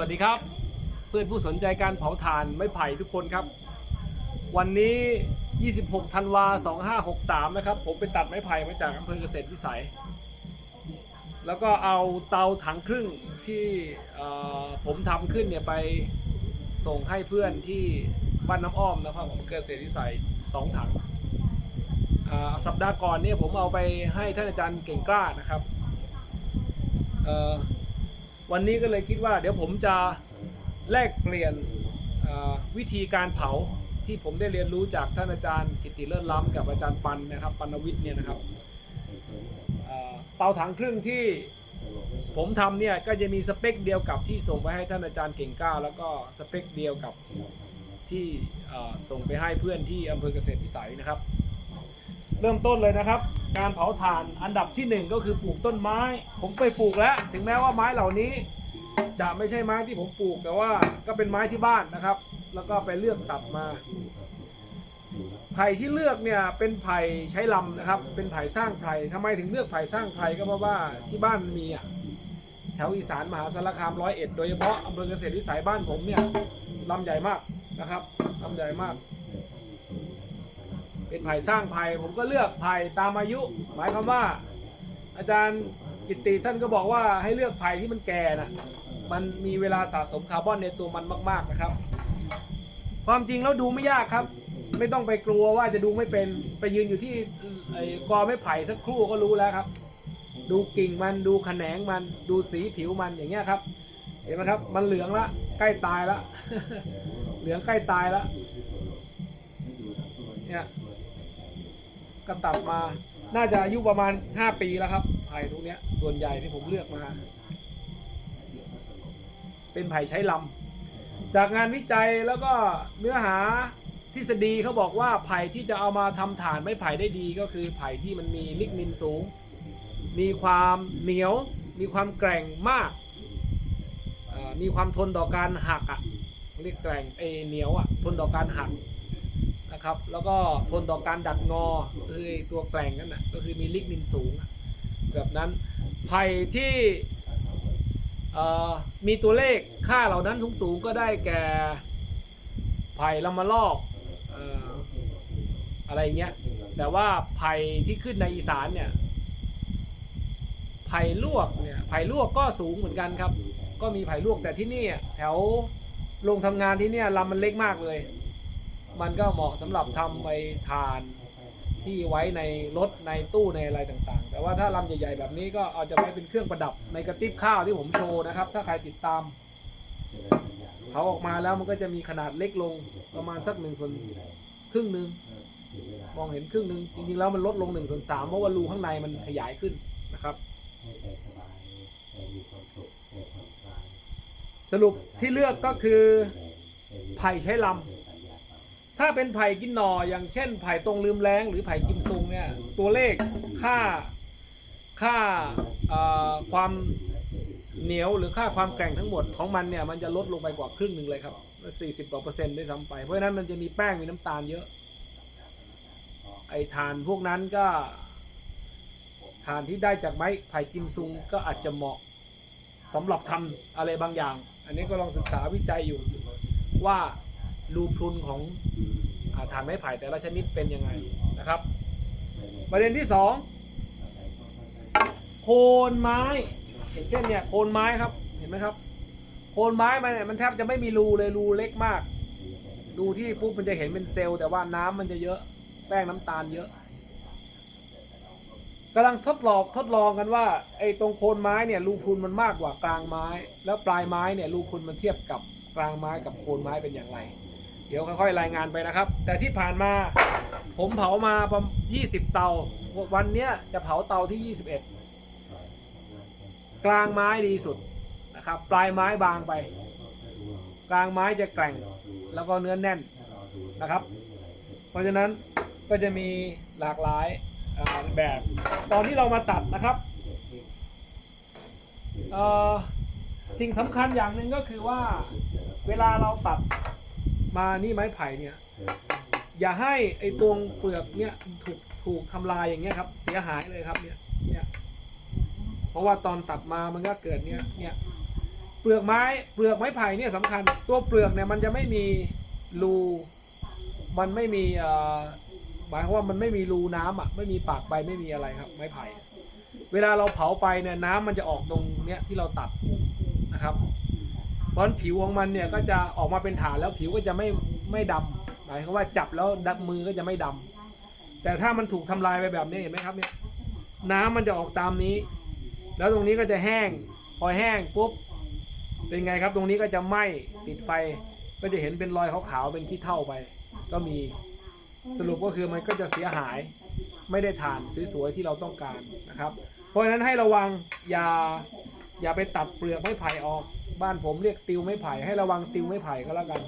วัสดีครับ เพื่อนผู้สนใจการเผาถ่านไม้ไผ่ทุกคนครับ วันนี้ 26 ธันวา 2563 นะครับ ผมไปตัดไม้ไผ่มาจากอำเภอเกษตรวิสัย แล้วก็เอาเตาถังครึ่งที่ผมทำขึ้นเนี่ยไปส่งให้เพื่อนที่บ้านน้ำอ้อมนะครับอำเภอเกษตรวิสัย 2 ถังอ่าสัปดาห์ก่อนเนี่ยผมเอาไปให้ท่านอาจารย์เก่งกล้านะครับเอ่อ วันนี้ก็เลยคิดว่า เดี๋ยวผมจะแลกเปลี่ยนวิธีการเผาที่ผมได้เรียนรู้จากท่านอาจารย์กิติเลิศล้ำกับอาจารย์ปันนะครับปันวิทย์เนี่ยนะครับเตาถังครึ่งที่ผมทำเนี่ยก็จะมีสเปคเดียวกับที่ส่งไปให้ท่านอาจารย์เก่งก้า แล้วก็สเปคเดียวกับที่ส่งไปให้เพื่อนที่อำเภอเกษตรวิสัยนะครับ เริ่มต้นเลยนะครับ การเผาถ่านอันดับที่หนึ่งก็คือปลูกต้นไม้ ผมไปปลูกแล้ว ถึงแม้ว่าไม้เหล่านี้ จะไม่ใช่ไม้ที่ผมปลูกแต่ว่าก็เป็นไม้ที่บ้านนะครับ แล้วก็ไปเลือกตัดมาไผ่ที่เลือกเนี่ยเป็นไผ่ใช้ลำนะครับ เป็นไผ่สร้างไผ่ทำไมถึงเลือกไผ่สร้างไผ่ก็เพราะว่าที่บ้านมีอะแถวอีสานมหาสารคามร้อยเอ็ดโดยเฉพาะอำเภอเกษตรวิสัยบ้านผมเนี่ยลำใหญ่มากนะครับลำใหญ่มาก เป็นไผ่สร้างไผ่ผมก็เลือกไผ่ตามอายุ หมายความว่า อาจารย์กิตติท่านก็บอกว่าให้เลือกไผ่ที่มันแก่นะมันมีเวลาสะสมคาร์บอนในตัวมันมาก ๆนะครับ ความจริงแล้วดูไม่ยากครับ ไม่ต้องไปกลัวว่าจะดูไม่เป็นไปยืนอยู่ที่อ้กอไม้ไผ่สักครู่ก็รู้แล้วครับ ดูกิ่งมันดูแขนงมันดูสีผิวมันอย่างเงี้ยครับ เห็นไหมครับ มันเหลืองละใกล้ตายละเหลืองใกล้ตายละเนี่ย ก็ตัดมา น่าจะอายุประมาณ 5 ปีแล้วครับ ไผ่ตรงเนี้ย ส่วนใหญ่ที่ผมเลือกมา เป็นไผ่ใช้ลำ จากงานวิจัยแล้วก็เนื้อหาทฤษฎีเขาบอกว่าไผ่ที่จะเอามาทำฐานไม้ไผ่ได้ดีก็คือไผ่ที่มันมีลิกนินสูง มีความเหนียว มีความแกร่งมาก มีความทนต่อการหักอะเรียกแกร่งเอเหนียวอะทนต่อการหัก นะครับ แล้วก็ทนต่อการดัดงอคืออตัวแกล่งนั่นนะก็คือมีลิกนินสูงแบบนั้นไผ่ที่มีตัวเลขค่าเหล่านั้นสูงๆก็ได้แก่ไผ่ลำมะลอกออะไรเงี้ยแต่ว่าไผ่ที่ขึ้นในอีสานเนี่ยไผ่ลวกเนี่ยไผ่ลวกก็สูงเหมือนกันครับ ก็มีไผ่ลวกแต่ที่นี่แถวโรงทำงานที่เนี่ยลำมันเล็กมากเลย มันก็เหมาะสำหรับทำไปทานที่ไว้ในรถในตู้ในอะไรต่างๆ แต่ว่าถ้าลำใหญ่ ๆ แบบนี้ก็เอาจะไว้เป็นเครื่องประดับในกระติบข้าวที่ผมโชว์นะครับ ถ้าใครติดตามเขาออกมาแล้วมันก็จะมีขนาดเล็กลงประมาณสักหนึ่งส่วนครึ่งหนึ่งมองเห็นครึ่งหนึ่งจริงๆแล้วมันลดลงหนึ่งส่วนสามเพราะว่ารูข้างในมันขยายขึ้นนะครับสรุปที่เลือกก็คือไผ่ใช้ลำ ถ้าเป็นไผ่กินหน่ออย่างเช่น ไผ่ตรงลืมแรงหรือไผ่กิมซุงเนี่ยตัวเลขค่าค่าความเหนียวหรือค่าความแกร่งทั้งหมดของมันเนี่ยมันจะลดลงไปกว่าครึ่งหนึ่งเลยครับสี่สิบกว่าเปอร์เซ็นต์ด้วยซ้ำไป เพราะฉะนั้นมันจะมีแป้งมีน้ำตาลเยอะ ไอ้ทานพวกนั้นก็ทานที่ได้จากไม้ไผ่กิมซุงก็อาจจะเหมาะสำหรับทำอะไรบางอย่าง อันนี้ก็ลองศึกษาวิจัยอยู่ว่า รูพรุนของอ่าฐานไม้ไผ่แต่ละชนิดเป็นยังไงนะครับ ประเด็นที่สองโคนไม้อย่างเช่นเนี่ยโคนไม้ครับเห็นไหมครับ โคนไม้มันเนี่ยมันแทบจะไม่มีรูเลยรูเล็กมากดูที่ปุ๊บมันจะเห็นเป็นเซลล์แต่ว่าน้ำมันจะเยอะแป้งน้ำตาลเยอะกำลังทดลองทดลองกันว่าไอ้ตรงโคนไม้เนี่ยรูพรุนมันมากกว่ากลางไม้ แล้วปลายไม้เนี่ยรูพรุนมันเทียบกับกลางไม้กับโคนไม้เป็นอย่างไร เดี๋ยวค่อยๆรายงานไปนะครับ แต่ที่ผ่านมาผมเผามาประมาณ20 เตา วันเนี้ยจะเผาเตาที่ 21 กลางไม้ดีสุดนะครับ ปลายไม้บางไป กลางไม้จะแกร่งแล้วก็เนื้อแน่นนะครับ เพราะฉะนั้นก็จะมีหลากหลายแบบ ตอนที่เรามาตัดนะครับสิ่งสำคัญอย่างหนึ่งก็คือว่าเวลาเราตัด มานี่ไม้ไผ่เนี่ย อย่าให้ไอ้ตรงเปลือกเนี่ยถูกถูกทำลายอย่างเงี้ยครับ เสียหายเลยครับเนี่ยเนี่ย เพราะว่าตอนตัดมามันก็เกิดเนี่ยเนี่ยเปลือกไม้เปลือกไม้ไผ่เนี่ยสำคัญ ตัวเปลือกเนี่ยมันจะไม่มีรูมันไม่มีเอ่อหมายความว่ามันไม่มีรูน้ำอะไม่มีปากใบไม่มีอะไรครับ ไม้ไผ่ เวลาเราเผาไปเนี่ยน้ำมันจะออกตรงเนี้ยที่เราตัดนะครับ เพราะผิวของมันเนี่ยก็จะออกมาเป็นฐานแล้วผิวก็จะไม่ไม่ดำหมายความว่าจับแล้วดับมือก็จะไม่ดำแต่ถ้ามันถูกทำลายไปแบบนี้เห็นไหมครับเนี่ยน้ำมันจะออกตามนี้ แล้วตรงนี้ก็จะแห้ง พอแห้งปุ๊บเป็นไงครับ ตรงนี้ก็จะไหม้ติดไฟ ก็จะเห็นเป็นรอยขาวๆเป็นขี้เท่าไป ก็มีสรุปก็คือมันก็จะเสียหายไม่ได้ทานสวยๆที่เราต้องการนะครับ เพราะฉะนั้นให้ระวังอย่าอย่าไปตัดเปลือกไม้ไผ่ออก บ้านผมเรียกติวไม้ไผ่ให้ระวังติวไม้ไผ่ก็แล้วกัน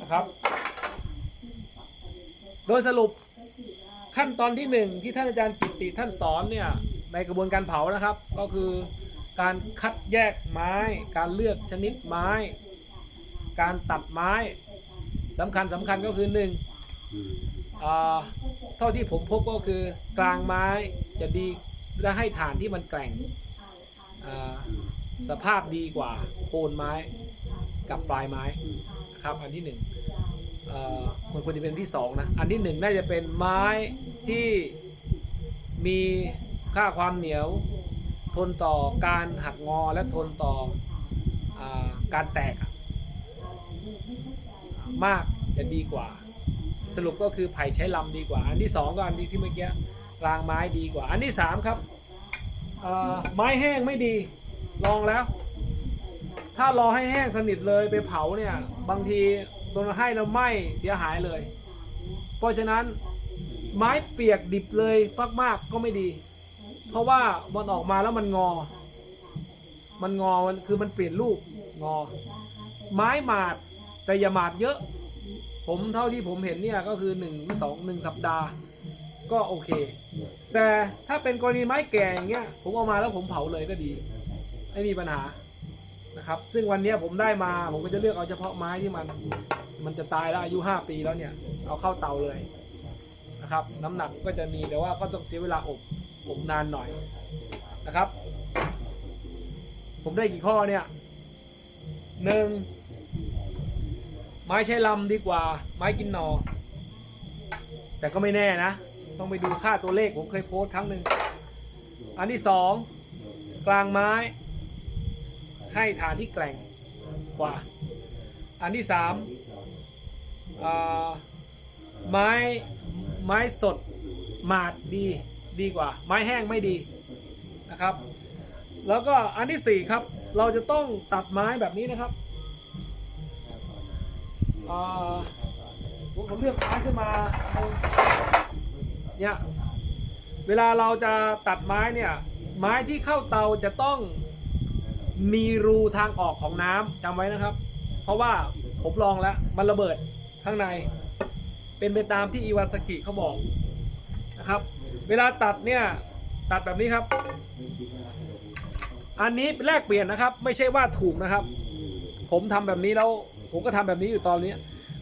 นะครับ โดยสรุปขั้นตอนที่หนึ่งที่ท่านอาจารย์จิตติท่านสอนเนี่ยในกระบวนการเผานะครับ ก็คือการคัดแยกไม้ การเลือกชนิดไม้ การตัดไม้สำคัญสำคัญก็คือหนึ่งเท่าที่ผมพบก็คือกลางไม้จะดีและให้ฐานที่มันแกร่ง สภาพดีกว่าโคนไม้กับปลายไม้นะครับอันที่หนึ่งอ่อมันควรจะเป็นที่สองนะอันที่หนึ่งน่าจะเป็นไม้ที่มีค่าความเหนียว ทนต่อการหักงอและทนต่ออการแตกมากจะดีกว่า สรุปก็คือไผ่ใช้ลำดีกว่า อันที่สองก็อันที่ที่เมื่อกี้รางไม้ดีกว่า อันที่สามครับอ่อไม้แห้งไม่ดี ลองแล้ว ถ้ารอให้แห้งสนิทเลยไปเผาเนี่ย บางทีโดนให้แล้วไหม้เสียหายเลย เพราะฉะนั้นไม้เปียกดิบเลยมากๆก็ไม่ดี เพราะว่ามันออกมาแล้วมันงอ มันงอมันคือมันเปลี่ยนรูปงอ ไม้หมาดแต่อย่าหมาดเยอะ ผมเท่าที่ผมเห็นเนี่ยก็คือหนึ่งสองหนึ่งสัปดาห์ ก็โอเค แต่ถ้าเป็นกรณีไม้แก่อย่างเงี้ยผมเอามาแล้วผมเผาเลยก็ดี ไม่มีปัญหานะครับ ซึ่งวันนี้ผมได้มาผมก็จะเลือกเอาเฉพาะไม้ที่มัน มันจะตายแล้วอายุ 5 ปีแล้วเนี่ย เอาเข้าเตาเลยนะครับ น้ำหนักก็จะมีแต่ว่าก็ต้องเสียเวลาอบอบนานหน่อยนะครับ ผมได้กี่ข้อเนี่ยหนึ่งไม้ใช้ลำดีกว่า ไม้กินหนอ แต่ก็ไม่แน่นะ ต้องไปดูค่าตัวเลขผมเคยโพสต์ครั้งหนึ่งอันที่สองกลางไม้ ให้ฐานที่แกร่งกว่า อันที่สามไม้ไม้สดหมาดดีดีกว่า ไม้แห้งไม่ดีนะครับ แล้วก็อันที่สี่ครับ เราจะต้องตัดไม้แบบนี้นะครับผมผมเลือกไม้ขึ้นมาเนี่ยเวลาเราจะตัดไม้เนี่ยไม้ที่เข้าเตาจะต้อง มีรูทางออกของน้ำจำไว้นะครับ เพราะว่าผมลองแล้ว มันระเบิดข้างใน เป็นไปตามที่อิวาสกิเขาบอกนะครับ เวลาตัดเนี่ย ตัดแบบนี้ครับ อันนี้แลกเปลี่ยนนะครับ ไม่ใช่ว่าถูกนะครับ ผมทำแบบนี้แล้ว ผมก็ทำแบบนี้อยู่ตอนนี้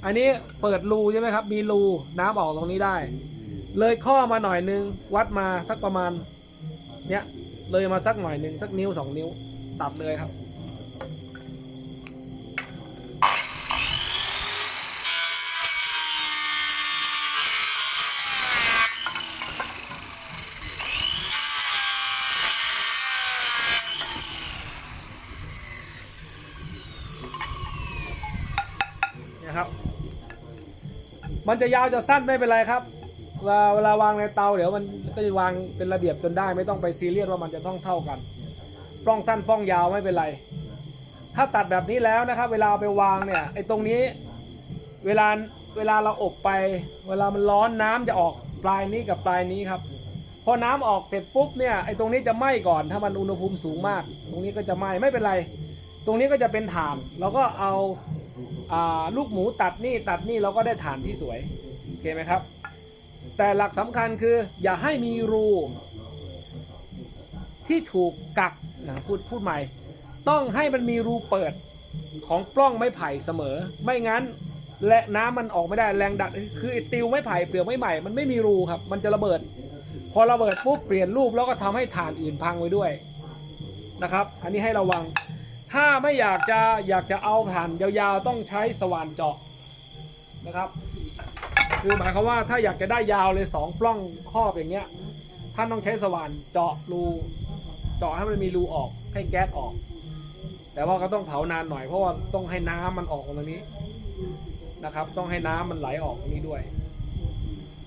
อันนี้เปิดรูใช่ไหมครับ มีรูน้ำออกตรงนี้ได้ เลยข้อมาหน่อยนึง วัดมาสักประมาณ เนี้ยเลยมาสักหน่อยหนึ่งสักนิ้วสองนิ้ว ตัดเลยครับนี่ยครับ มันจะยาวจะสั้นไม่เป็นไรครับเวลาเวลาวางในเตาเดี๋ยวมันก็จะวางเป็นระเบียบจนได้ไม่ต้องไปซีเรียสว่ามันจะต้องเท่ากัน ปล้องสั้นปล้องยาวไม่เป็นไร ถ้าตัดแบบนี้แล้วนะครับ เวลาเอาไปวางเนี่ยไอ้ตรงนี้เวลาเวลาเราอบไป เวลามันร้อนน้ำจะออกปลายนี้กับปลายนี้ครับ พอน้ำออกเสร็จปุ๊บเนี่ยไอ้ตรงนี้จะไหม้ก่อนถ้ามันอุณหภูมิสูงมาก ตรงนี้ก็จะไหม้ไม่เป็นไร ตรงนี้ก็จะเป็นฐานเราก็เอาอาลูกหมูตัดนี่ตัดนี่เราก็ได้ฐานที่สวยโอเคไหมครับ แต่หลักสำคัญคืออย่าให้มีรูที่ถูกกัก นะพูดพูดใหม่ ต้องให้มันมีรูเปิดของปล้องไม้ไผ่เสมอ ไม่งั้น และน้ำมันออกไม่ได้แรงดันคือติวไม้ไผ่เปลือกไม้ใหม่มันไม่มีรูครับ มันจะระเบิด พอระเบิดปุ๊บเปลี่ยนรูปแล้วก็ทำให้ฐานอื่นพังไปด้วยนะครับ อันนี้ให้ระวัง ถ้าไม่อยากจะอยากจะเอาผ่านยาวๆต้องใช้สว่านเจาะนะครับ คือหมายความว่าถ้าอยากจะได้ยาวเลยสองปล้องครอบอย่างเงี้ยท่านต้องใช้สว่านเจาะรู เจาะให้มันมีรูออกให้แก๊สออก แต่ว่าก็ต้องเผานานหน่อยเพราะว่าต้องให้น้ำมันออกตรงนี้นะครับ ต้องให้น้ำมันไหลออกตรงนี้ด้วย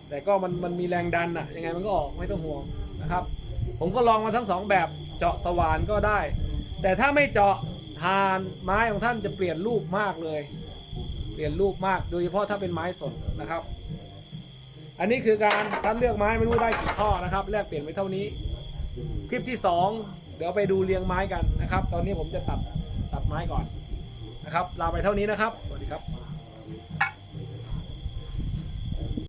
แต่ก็มันมันมีแรงดันอะยังไงมันก็ออกไม่ต้องห่วงนะครับ ผมก็ลองมาทั้งสองแบบเจาะสว่านก็ได้ แต่ถ้าไม่เจาะทานไม้ของท่านจะเปลี่ยนรูปมากเลย เปลี่ยนรูปมากโดยเฉพาะถ้าเป็นไม้สดนะครับ อันนี้คือการคัดเลือกไม้ไม่รู้ได้กี่ข้อนะครับแลกเปลี่ยนไว้เท่านี้ ลิปที่สองเดี๋ยวไปดูเรียงไม้กันนะครับ ตอนนี้ผมจะตัดตัดไม้ก่อนนะครับ ลาไปเท่านี้นะครับ สวัสดีครับ